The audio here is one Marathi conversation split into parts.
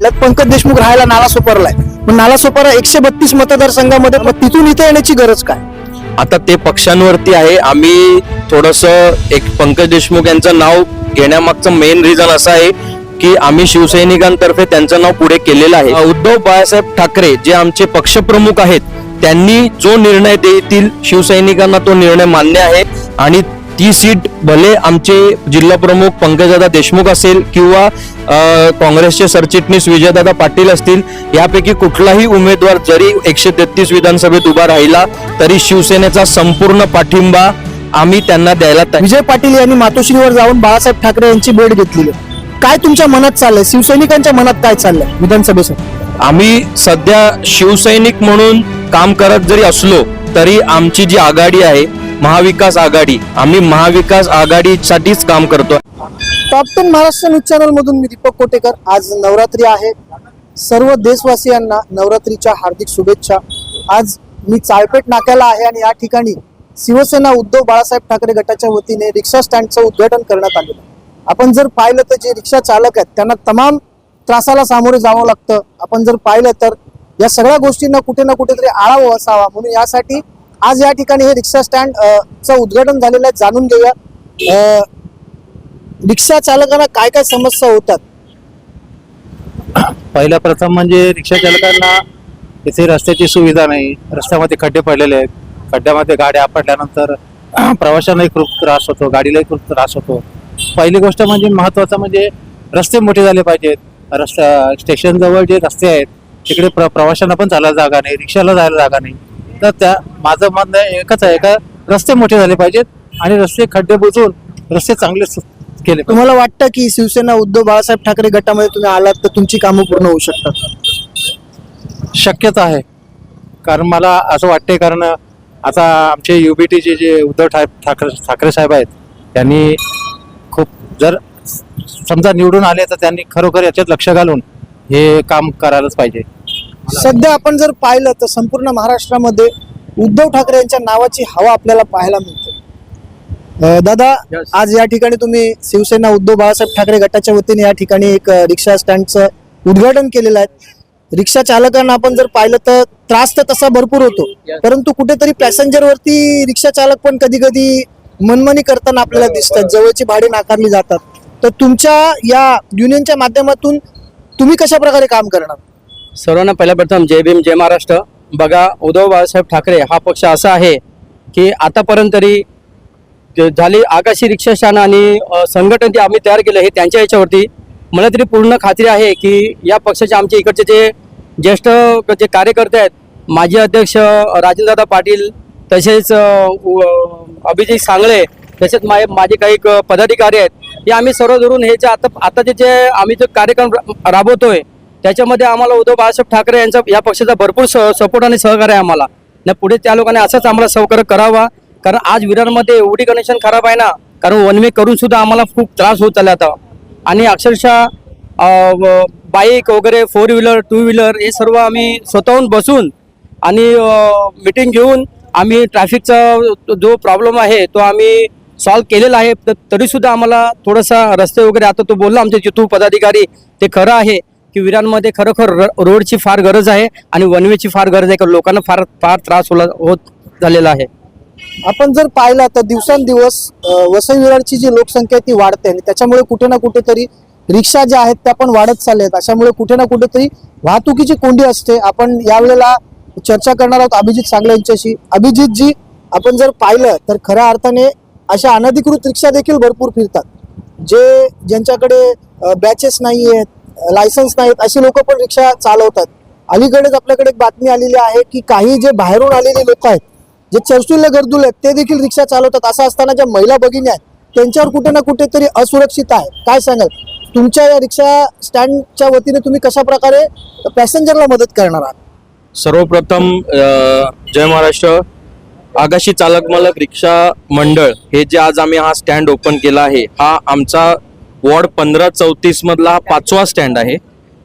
त्यात पंकज देशमुख राहायला नालासोपारला आहे पण नालासोपारा एकशे बत्तीस मतदारसंघामध्ये मग तिथून इथे येण्याची गरज काय? आता ते पक्षांवरती आहे. आम्ही थोडस एक पंकज देशमुख यांचं नाव घेण्यामागचं मेन रिझन असं आहे की आम्ही शिवसैनिकांतर्फे त्यांचं नाव पुढे केलेलं आहे. उद्धव बाळासाहेब ठाकरे जे आमचे पक्षप्रमुख आहेत त्यांनी जो निर्णय देतील शिवसैनिकांना तो निर्णय मान्य आहे. आणि ती सीट भले आमचे जिल्हा प्रमुख पंकजदादा देशमुख असेल किंवा काँग्रेसचे सरचिटणीस विजयदादा पाटील असतील यापैकी कुठलाही उमेदवार जरी एकशे तेहतीस विधानसभेत उभा राहिला तरी शिवसेनेचा संपूर्ण पाठिंबा आम्ही त्यांना द्यायला विजय पाटील यांनी मातोश्रीवर जाऊन बाळासाहेब ठाकरे यांची भेट घेतलेली आहे. काय तुमच्या मनात चाललंय शिवसैनिकांच्या मनात काय चाललंय विधानसभेसाठी आम्ही सध्या शिवसैनिक म्हणून काम करत जरी असलो तरी आमची जी आघाडी आहे महाविकास आघाडी. आम्ही महाविकास आघाडीसाठीच काम करतो top ten Maharashtra news channel मधून मी दीपक कोटेकर. आज नवरात्री आहे. सर्व देशवासियांना नवरात्रीच्या हार्दिक शुभेच्छा. आज मी चाळपेट नाक्याला आहे आणि या ठिकाणी शिवसेना उद्धव बाळासाहेब ठाकरे गटाच्या वतीने रिक्षा स्टँडचं उद्घाटन करण्यात आलेलं आपण जर पाहिलं तर जे रिक्षा चालक आहेत त्यांना तमाम त्रासाला सामोरे जावं लागतं. आपण जर पाहिलं तर या सगळ्या गोष्टींना कुठे ना कुठेतरी आळा असावा म्हणून यासाठी आज या ठिकाणी हे रिक्षा स्टँड चं उद्घाटन झालेलं आहे जाणून घेऊया. रिक्षा चालकांना काय काय समस्या होतात? पहिल्या प्रथम म्हणजे रिक्षा चालकांना इथे रस्त्याची सुविधा नाही. रस्त्यामध्ये खड्डे पडलेले आहेत. खड्ड्यामध्ये गाड्या आपटल्यानंतर प्रवाशांनाही खूप त्रास होतो गाडीलाही खूप त्रास होतो. पहिली गोष्ट म्हणजे महत्वाचं म्हणजे रस्ते मोठे झाले पाहिजेत. रस्ता स्टेशन जवळ जे रस्ते आहेत तिकडे प्र प्रवाशांना पण चालायला जागा नाही रिक्षाला जायला जागा नाही. तर त्या माझं म्हणणं एकच आहे का रस्ते मोठे झाले पाहिजेत आणि रस्ते खड्डे बुजवून रस्ते चांगले केले. तुम्हाला वाटतं की शिवसेना उद्धव बाळासाहेब ठाकरे गटामध्ये तुम्ही आलात तर तुमची कामं पूर्ण होऊ शकतात? शक्यता आहे. कारण मला असं वाटतंय कारण आता आमचे युबीटीचे जे उद्धव ठाकरे ठाकरे साहेब आहेत त्यांनी खूप जर समजा निवडून आले तर त्यांनी खरोखर याच्यात लक्ष घालून हे काम करायलाच पाहिजे. सध्या आपण जर पाहिलं तर संपूर्ण महाराष्ट्रामध्ये उद्धव ठाकरे यांच्या नावाची हवा आपल्याला पाहायला मिळते. दादा आज या ठिकाणी तुम्ही शिवसेना उद्धव बाळासाहेब ठाकरे गटाच्या वतीने या ठिकाणी एक रिक्षा स्टँडचं उद्घाटन केलेलं आहे. रिक्षा चालकांना आपण जर पाहिलं तर त्रास तर तसा भरपूर होतो. परंतु कुठेतरी पॅसेंजर वरती रिक्षा चालक पण कधी कधी मनमानी करताना आपल्याला दिसतात. जवळची भाडे नाकारली जातात. तर तुमच्या या युनियनच्या माध्यमातून तुम्ही कशा प्रकारे काम करणार? सर्वांना पहिल्याप्रथम जय भीम जय महाराष्ट्र. बघा उद्धव बाळासाहेब ठाकरे हा पक्ष असा आहे की आतापर्यंत तरी झाली आकाशी रिक्षा आणि संघटन जे आम्ही तयार केलं हे त्यांच्या याच्यावरती मला तरी पूर्ण खात्री आहे की या पक्षाचे आमचे इकडचे जे ज्येष्ठ जे कार्यकर्ते आहेत माजी अध्यक्ष राजेंद्रदादा पाटील तसेच अभिजित सांगळे तसेच मा माझे काही पदाधिकारी आहेत हे आम्ही सर्व धरून हे जे आता आता जे आम्ही जो कार्यक्रम रा- राबवतोय त्याच्यामध्ये आम्हाला उद्धव बाळासाहेब ठाकरे यांचा या पक्षाचा भरपूर सपोर्ट आणि सहकार्य आहे आम्हाला. नाही पुढे त्या लोकांनी असंच आम्हाला सहकार्य करावा. कारण आज विरारमध्ये एवढी कनेक्शन खराब आहे ना कारण वनवे करून सुद्धा आम्हाला खूप त्रास होत चालला आता आणि अक्षरशः बाईक वगैरे फोर व्हीलर टू व्हीलर हे सर्व आम्ही स्वतःहून बसून आणि मिटिंग घेऊन आम्ही ट्रॅफिकचा जो प्रॉब्लेम आहे तो आम्ही सॉल्व्ह केलेला आहे. तर तरीसुद्धा आम्हाला थोडासा रस्ते वगैरे आता तो बोलला आमचे जितू पदाधिकारी ते खरं आहे. की विरांमध्ये खरोखर र- रोडची फार गरज आहे आणि वनवेची फार गरज आहे कारण लोकांना फार फार त्रास होला होत झालेला आहे. आपण जर पाहिलं तर दिवसांदिवस वसई विरारची जी लोकसंख्या आहे ती वाढते आणि त्याच्यामुळे कुठे ना कुठेतरी रिक्षा ज्या आहेत त्या पण वाढत चालल्या आहेत. अशामुळे कुठे ना कुठेतरी वाहतुकीची कोंडी असते. आपण यावेळेला चर्चा करणार आहोत अभिजित सांगले यांच्याशी. अभिजित जी आपण जर पाहिलं तर खऱ्या अर्थाने अशा अनधिकृत रिक्षा देखील भरपूर फिरतात. जे ज्यांच्याकडे बॅचेस नाही आहेत लायसन्स नाहीत अशी लोक पण रिक्षा चालवतात. अलीकडेच आपल्याकडे एक बातमी आलेली आहे की काही जे बाहेरून आलेले लोक आहेत जे चर्चुल्य गर्दुल आहेत ते देखील रिक्षा चालवतात. असं असताना ज्या महिला भगिनी आहेत त्यांच्यावर कुठे ना कुठेतरी असुरक्षित आहे. काय सांगाल? तुमच्या या रिक्षा स्टँडच्या वतीने तुम्ही कशा प्रकारे पॅसेंजरला मदत करणार आहात? सर्वप्रथम जय महाराष्ट्र. आगाशी चालक मालक रिक्षा मंडळ हे जे आज आम्ही हा स्टँड ओपन केला आहे हा आमचा वॉर्ड पंधरा चौतीस मधला हा पाचवा स्टँड आहे.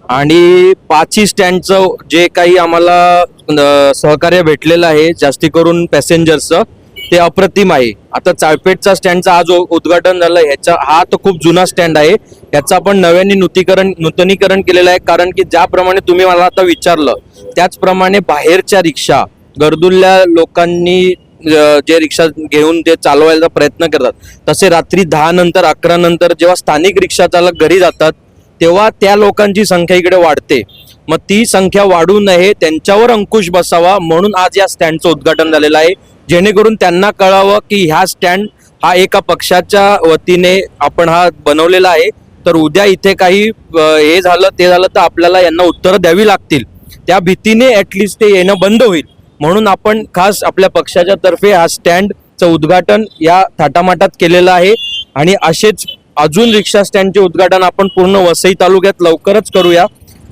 आणि पाचही स्टँडचं जे काही आम्हाला सहकार्य भेटलेलं आहे जास्ती करून पॅसेंजरचं ते अप्रतिम आहे. आता चाळपेटचा स्टँडचा आज उद्घाटन झालं ह्याचा हा तर खूप जुना स्टँड आहे. याचा आपण नव्याने नूतीकरण नूतनीकरण केलेलं आहे कारण की ज्याप्रमाणे तुम्ही मला आता विचारलं त्याचप्रमाणे बाहेरच्या रिक्षा गरदुल्ल्या लोकांनी जे रिक्षा घेऊन ते चालवायचा प्रयत्न करतात. तसे रात्री दहा नंतर अकरा नंतर जेव्हा स्थानिक रिक्षा चालक घरी जातात तेव्हा त्या लोकांची संख्या इकडे वाढते. मग ती संख्या वाढू नये त्यांच्यावर अंकुश बसावा म्हणून आज या स्टँडचं उद्घाटन झालेलं आहे. जेणेकरून त्यांना कळावं की ह्या स्टँड हा एका पक्षाच्या वतीने आपण हा बनवलेला आहे. तर उद्या इथे काही हे झालं ते झालं तर आपल्याला यांना उत्तरं द्यावी लागतील. त्या भीतीने ॲटलिस्ट ते येणं बंद होईल. म्हणून आपण खास आपल्या पक्षाच्या तर्फे हा स्टँडचं उद्घाटन या थाटामाटात केलेलं आहे. आणि असेच अजून रिक्षा स्टँडचे उद्घाटन आपण पूर्ण वसई तालुक्यात लवकरच करूया.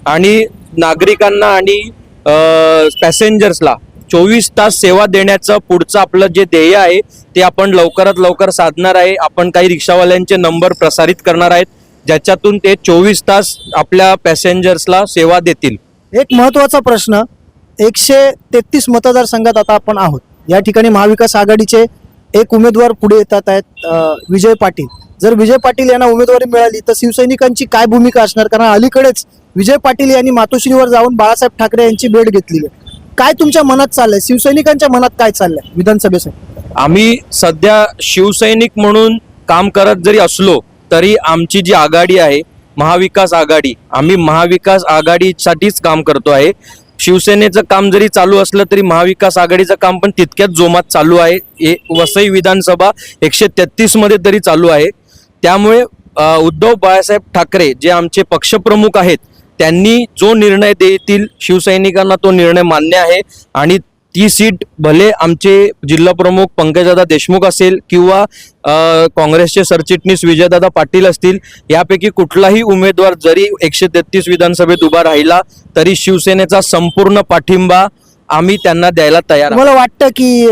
आणि नागरिकांना आणि पॅसेंजर्सला चोवीस तास सेवा देण्याचं पुढचं आपलं जे ध्येय आहे ते आपण लवकरात लवकर साधणार आहे. आपण काही रिक्षावाल्यांचे नंबर प्रसारित करणार आहेत. ज्याच्यातून ते चोवीस तास आपल्या पॅसेंजर्सला सेवा देतील. एक महत्त्वाचा प्रश्न एकशे तेहतीस मतदारसंघात आता आपण आहोत. या ठिकाणी महाविकास आघाडीचे एक उमेदवार पुढे येतात आहेत विजय पाटील. जर विजय पाटील यांना उमेदवारी मिळाली तर शिवसैनिकांची काय भूमिका असणार? कारण अलीकडेच विजय पाटील यांनी मातोश्रीवर जाऊन बाळासाहेब ठाकरे यांची भेट घेतलेली आहे. काय तुमच्या मनात चाललंय? शिवसैनिकांच्या मनात काय चाललंय विधानसभेसाठी? आम्ही सध्या शिवसैनिक म्हणून काम करत जरी असलो तरी आमची जी आघाडी आहे महाविकास आघाडी आम्ही महाविकास आघाडीसाठीच काम करतो आहे. शिवसेनेचं काम जरी चालू असलं तरी महाविकास आघाडीचं काम पण तितक्याच जोमात चालू आहे. वसई विधानसभा एकशे तेहतीसमध्ये तरी चालू आहे. त्यामुळे उद्धव बाळासाहेब ठाकरे जे आमचे पक्षप्रमुख आहेत त्यांनी जो निर्णय देतील शिवसैनिकांना तो निर्णय मान्य आहे आणि ती सीट भले आमचे जिल्हा प्रमुख पंकजदादा देशमुख असेल किंवा काँग्रेसचे सरचिटणीस विजयदादा पाटील असतील यापैकी कुठलाही उमेदवार जरी एकशे तेहतीस विधानसभेत उभा राहिला तरी शिवसेनेचा संपूर्ण पाठिंबा आम्ही त्यांना द्यायला तयार मला वाटतं की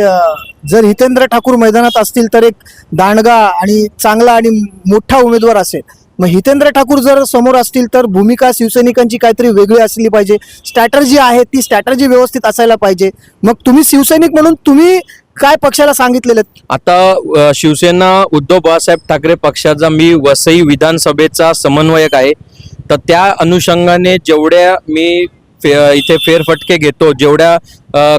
जर हितेंद्र ठाकूर मैदानात असतील तर एक दांडगा आणि चांगला आणि मोठा उमेदवार असेल. मग हितेंद्र ठाकूर जर समोर असतील तर भूमिका शिवसैनिकांची काहीतरी वेगळी असली पाहिजे. स्ट्रॅटर्जी आहे ती स्ट्रॅटर्जी व्यवस्थित असायला पाहिजे. मग तुम्ही शिवसैनिक म्हणून तुम्ही काय पक्षाला सांगितलेलं? आता शिवसेना उद्धव बाळासाहेब ठाकरे पक्षाचा मी वसई विधानसभेचा समन्वयक आहे. तर त्या अनुषंगाने जेवढ्या मी फे- इथे फेरफटके घेतो. जेवढ्या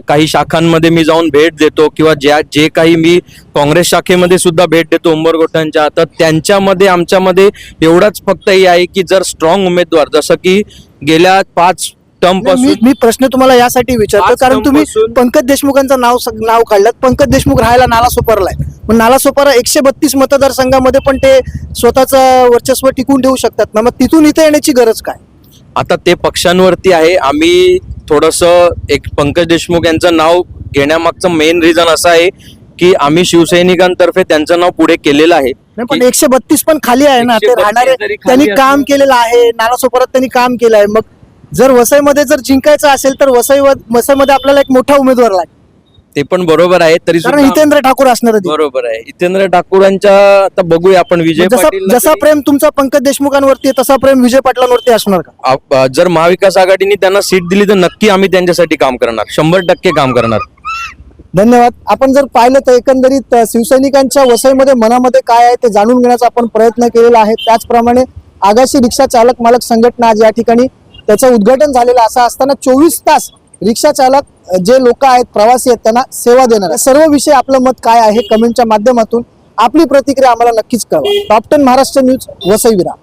काही शाखांमध्ये मी जाऊन भेट देतो किंवा ज्या जे काही मी काँग्रेस शाखेमध्ये सुद्धा भेट देतो उंबरगोटांच्या तर त्यांच्यामध्ये आमच्यामध्ये एवढाच फक्त हे आहे की जर स्ट्रॉंग उमेदवार जसं की गेल्या पाच टर्म मी पासून मी प्रश्न तुम्हाला यासाठी विचारतो कारण तुम्ही पंकज देशमुखांचं नाव नाव काढलं पंकज देशमुख राहायला नाला सोपारला आहे मग नाला सोपारा एकशे बत्तीस मतदारसंघामध्ये पण ते स्वतःचं वर्चस्व टिकून ठेवू शकतात ना? मग तिथून इथे येण्याची गरज काय? आता ते पक्षांवरती आहे. आम्ही थोडस एक पंकज देशमुख यांचं नाव घेण्यामागचं मेन रिझन असं आहे की आम्ही शिवसैनिकांतर्फे त्यांचं नाव पुढे केलेलं आहे. नाही, पण एकशे बत्तीस पण खाली आहे ना. ते 132 राहणारे जरी खाली त्यांनी काम केलेलं आहे. नाला सोपारात त्यांनी काम केलं आहे. मग जर वसईमध्ये जर जिंकायचं असेल तर वसई वसईमध्ये आपल्याला एक मोठा उमेदवार लागेल. ते पण बरोबर आहे तरी कारण सुद्धा हितेंद्र ठाकूर असणार आहे बरोबर आहे. जितेंद्र ठाकूरांच्या आता बघूया आपण विजय जसा पाटील जसा प्रेम तुमचा पंकज देशमुखांवरती आहे, तसा प्रेम विजय पाटलांवरती असणार का? जर महाविकास आघाडीने त्यांना सीट दिली तर नक्की आम्ही त्यांच्यासाठी काम करणार. शंभर टक्के काम करणार. धन्यवाद. आपण जर पाहिलं तर एकंदरीत अ, शिवसैनिकांच्या वसईमध्ये मनामध्ये काय आहे ते जाणून घेण्याचा आपण प्रयत्न केलेला आहे. त्याचप्रमाणे आगाशी रिक्षा चालक मालक संघटना आज या ठिकाणी त्याचं उद्घाटन झालेलं असं असताना चोवीस तास रिक्षा चालक जे लोक आहेत प्रवासी आहेत त्यांना सेवा देणार सर्व विषय आपलं मत काय आहे कमेंटच्या माध्यमातून आपली प्रतिक्रिया आम्हाला नक्कीच कळवा. Top ten Maharashtra news Vasai Virar